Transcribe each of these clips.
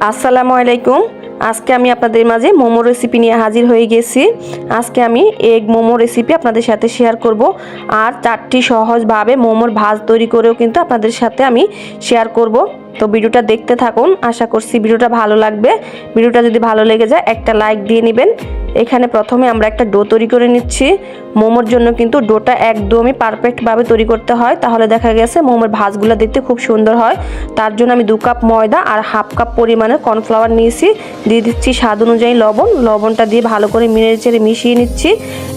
আসসালামু আলাইকুম। আজকে আমি আপনাদের মাঝে মোমো রেসিপি নিয়ে হাজির হয়ে গেছি। আজকে আমি এগ মোমো রেসিপি আপনাদের সাথে শেয়ার করব। আর চারটি সহজভাবে মোমোর ভাজ তৈরি করেও কিন্তু আপনাদের সাথে আমি শেয়ার করব। তো ভিডিওটা দেখতে থাকুন। আশা করছি ভিডিওটা ভালো লাগবে। ভিডিওটা যদি ভালো লেগে যায়, একটা লাইক দিয়ে নেবেন। এখানে প্রথমে আমরা একটা ডো তৈরি করে নিচ্ছি। মোমোর জন্য কিন্তু ডোটা একদমই পারফেক্টভাবে তৈরি করতে হয়। তাহলে দেখা গেছে মোমোর ভাজগুলো দেখতে খুব সুন্দর হয়। তার জন্য আমি দু কাপ ময়দা আর হাফ কাপ পরিমাণের কর্নফ্লাওয়ার নিয়েছি। দিয়ে দিচ্ছি স্বাদ অনুযায়ী লবণ। লবণটা দিয়ে ভালো করে চেড়ে মিশিয়ে নিচ্ছি।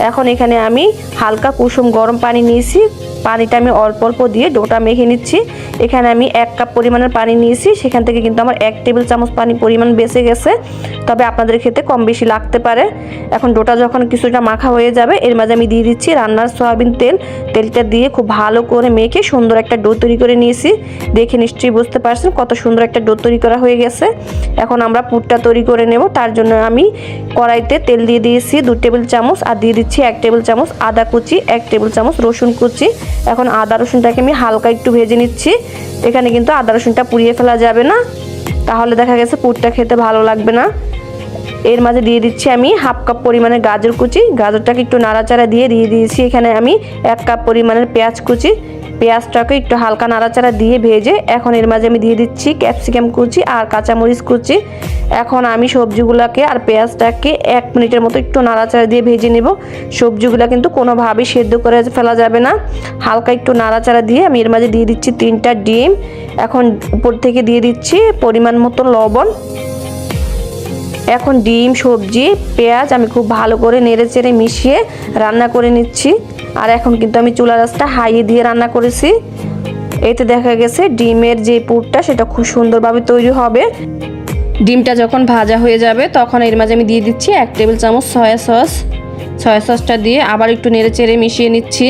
এখন এখানে আমি হালকা কুসুম গরম পানি নিয়েছি। পানিটা আমি অল্প অল্প দিয়ে ডোটা মেখে নিচ্ছি। এখানে আমি এক কাপ পরিমাণের পানি নিয়েছি। সেখান থেকে কিন্তু আমার এক টেবিল চামচ পানি পরিমাণ বেঁচে গেছে। তবে আপনাদের খেতে কম বেশি লাগতে পারে। এখন ডোটা যখন কিছুটা মাখা হয়ে যাবে, এর মাঝে আমি দিয়ে দিচ্ছি রান্নার সয়াবিন তেল। তেলটা দিয়ে খুব ভালো করে মেখে সুন্দর একটা ডো তৈরি করে নিয়েছি। দেখে নিশ্চয়ই বুঝতে পারছেন কত সুন্দর একটা ডো তৈরি করা হয়ে গেছে। এখন আমরা পুরটা তৈরি করে নেব। তার জন্য আমি কড়াইতে তেল দিয়ে দিয়েছি দু টেবিল চামচ আর দিয়ে দিচ্ছি এক টেবিল চামচ আদা কুচি, এক টেবিল চামচ রসুন কুচি। এখন আদা রসুনটাকে আমি হালকা একটু ভেজে নিচ্ছি। এখানে কিন্তু আদা রসুনটা পুড়িয়ে ফেলা যাবে না। তাহলে দেখা গেছে পুরটা খেতে ভালো লাগবে না। এর মাঝে দিয়ে দিচ্ছি আমি হাফ কাপ পরিমাণের গাজর কুচি। গাজরটাকে একটু নাড়াচাড়া দিয়ে দিয়ে দিয়েছি। এখানে আমি এক কাপ পরিমাণের পেঁয়াজ কুচি। পেঁয়াজটাকে একটু হালকা নাড়াচাড়া দিয়ে ভেজে এখন এর মাঝে আমি দিয়ে দিচ্ছি ক্যাপসিকাম কুচি আর কাঁচামরিচ কুচি। এখন আমি সবজিগুলোকে আর পেঁয়াজটাকে এক মিনিটের মতো একটু নাড়াচাড়া দিয়ে ভেজে নেব। সবজিগুলো কিন্তু কোনোভাবেই সেদ্ধ করে ফেলা যাবে না। হালকা একটু নাড়াচাড়া দিয়ে আমি এর মাঝে দিয়ে দিচ্ছি তিনটা ডিম। এখন উপর থেকে দিয়ে দিচ্ছি পরিমাণ মতো লবণ। এখন ডিম, সবজি, পেঁয়াজ আমি খুব ভালো করে নেড়ে চেড়ে মিশিয়ে রান্না করে নিচ্ছি। আর এখন কিন্তু আমি চুলা রাসটা হাইয়ে দিয়ে রান্না করেছি। এতে দেখা গেছে ডিমের যে পুরটা সেটা খুব সুন্দরভাবে তৈরি হবে। ডিমটা যখন ভাজা হয়ে যাবে তখন এর মাঝে আমি দিয়ে দিচ্ছি এক টেবিল চামচ সয়া সস। সয়া সসটা দিয়ে আবার একটু নেড়ে চেড়ে মিশিয়ে নিচ্ছি।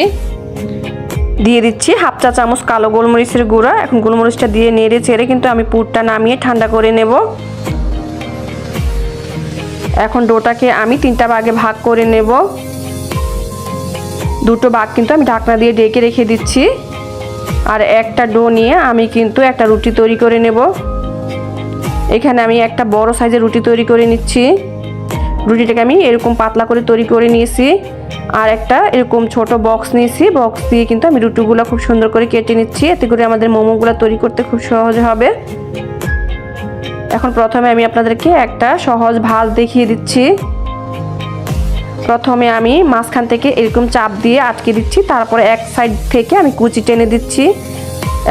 দিয়ে দিচ্ছি হাফ চা চামচ কালো গোলমরিচের গুঁড়া। এখন গোলমরিচটা দিয়ে নেড়ে চেড়ে কিন্তু আমি পুরটা নামিয়ে ঠান্ডা করে নেব। এখন ডোটাকে আমি তিনটা ভাগে ভাগ করে নেব। দুটো ভাগ কিন্তু আমি ঢাকনা দিয়ে ডেকে রেখে দিচ্ছি। আর একটা ডো নিয়ে আমি কিন্তু একটা রুটি তৈরি করে নেব। এখানে আমি একটা বড় সাইজের রুটি তৈরি করে নিচ্ছি। রুটিটাকে আমি এরকম পাতলা করে তৈরি করে নিয়েছি। আর একটা এরকম ছোট বক্স নিয়েছি। বক্স দিয়ে কিন্তু আমি রুটিগুলো খুব সুন্দর করে কেটে নিচ্ছি। এতে করে আমাদের মোমোগুলো তৈরি করতে খুব সহজ হবে। এখন প্রথমে আমি আপনাদেরকে একটা সহজ ভাজ দেখিয়ে দিচ্ছি। প্রথমে আমি মাঝখান থেকে এরকম চাপ দিয়ে আটকে দিচ্ছি, তারপরে এক সাইড থেকে আমি কুচি টেনে দিচ্ছি।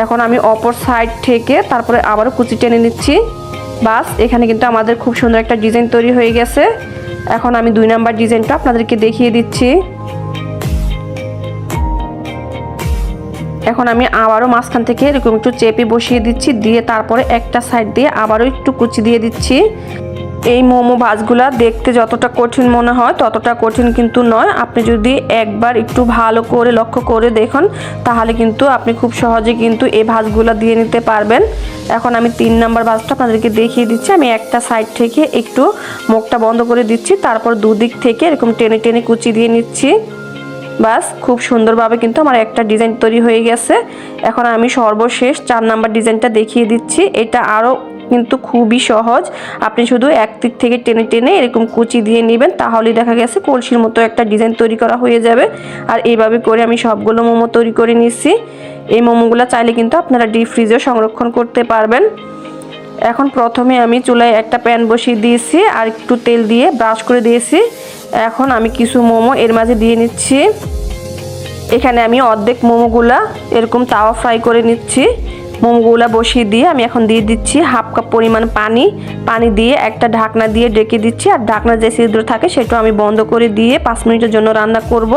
এখন আমি অপর সাইড থেকে তারপরে আবারও কুচি টেনে নিচ্ছি। বাস, এখানে কিন্তু আমাদের খুব সুন্দর একটা ডিজাইন তৈরি হয়ে গেছে। এখন আমি দুই নাম্বার ডিজাইনটা আপনাদেরকে দেখিয়ে দিচ্ছি। এখন আমি আবারও মাঝখান থেকে এরকম একটু চেপে বসিয়ে দিচ্ছি, দিয়ে তারপরে একটা সাইড দিয়ে আবারও একটু কুচি দিয়ে দিচ্ছি। এই মোমো ভাজগুলা দেখতে যতটা কঠিন মনে হয়, ততটা কঠিন কিন্তু নয়। আপনি যদি একবার একটু ভালো করে লক্ষ্য করে দেখুন, তাহলে কিন্তু আপনি খুব সহজে কিন্তু এই ভাজগুলা দিয়ে নিতে পারবেন। এখন আমি তিন নাম্বার ভাজটা আপনাদেরকে দেখিয়ে দিচ্ছি। আমি একটা সাইড থেকে একটু মুখটা বন্ধ করে দিচ্ছি, তারপর দুদিক থেকে এরকম টেনে টেনে কুচি দিয়ে নিচ্ছি। বাস, খুব সুন্দরভাবে কিন্তু আমার একটা ডিজাইন তৈরি হয়ে গেছে। এখন আমি সর্বশেষ চার নাম্বার ডিজাইনটা দেখিয়ে দিচ্ছি। এটা আরও কিন্তু খুবই সহজ। আপনি শুধু এক দিক থেকে টেনে টেনে এরকম কুচি দিয়ে নেবেন, তাহলেই দেখা গেছে কলসির মতো একটা ডিজাইন তৈরি করা হয়ে যাবে। আর এইভাবে করে আমি সবগুলো মোমো তৈরি করে নিচ্ছি। এই মোমোগুলো চাইলে কিন্তু আপনারা ডিপ ফ্রিজেও সংরক্ষণ করতে পারবেন। এখন প্রথমে আমি চুলায় একটা প্যান বসিয়ে দিয়েছি, আর একটু তেল দিয়ে ব্রাশ করে দিয়েছি। এখন আমি কিছু মোমো এর মাঝে দিয়ে নিচ্ছি। এখানে আমি অর্ধেক মোমোগুলা, এরকম তাওয়া ফ্রাই করে নিচ্ছি। মোমোগুলা বসিয়ে দিয়ে আমি এখন দিয়ে দিচ্ছি হাফ কাপ পরিমাণ পানি। পানি দিয়ে একটা ঢাকনা দিয়ে ডেকে দিচ্ছি, আর ঢাকনা যে ছিদ্র থাকে সেটা আমি বন্ধ করে দিয়ে পাঁচ মিনিটের জন্য রান্না করব।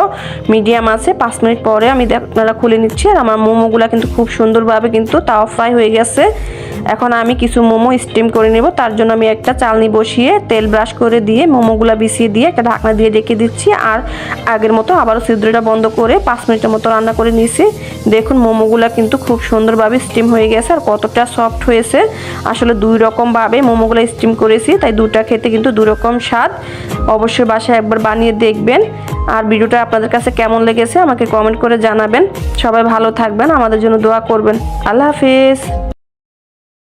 মিডিয়াম আছে, পাঁচ মিনিট পরে আমি ঢাকনাটা খুলে নিচ্ছি। আর আমার মোমোগুলা কিন্তু খুব সুন্দরভাবে কিন্তু তাওয়া ফ্রাই হয়ে গেছে। এখন আমি কিছু মোমো স্টিম করে নেব। তার জন্য আমি একটা চালনি বসিয়ে তেল ব্রাশ করে দিয়ে মোমোগুলো বিছিয়ে দিয়ে একটা ঢাকনা দিয়ে রেখে দিচ্ছি। আর আগের মতো আবারও ছিদ্রটা বন্ধ করে পাঁচ মিনিটের মতো রান্না করে নিয়েছি। দেখুন, মোমোগুলো কিন্তু খুব সুন্দরভাবে স্টিম হয়ে গেছে আর কতটা সফট হয়েছে। আসলে দুই রকমভাবে মোমোগুলো স্টিম করেছি, তাই দুটা খেতে কিন্তু দু রকম স্বাদ। অবশ্যই বাসায় একবার বানিয়ে দেখবেন। আর ভিডিওটা আপনাদের কাছে কেমন লেগেছে আমাকে কমেন্ট করে জানাবেন। সবাই ভালো থাকবেন, আমাদের জন্য দোয়া করবেন। আল্লাহ হাফিজ।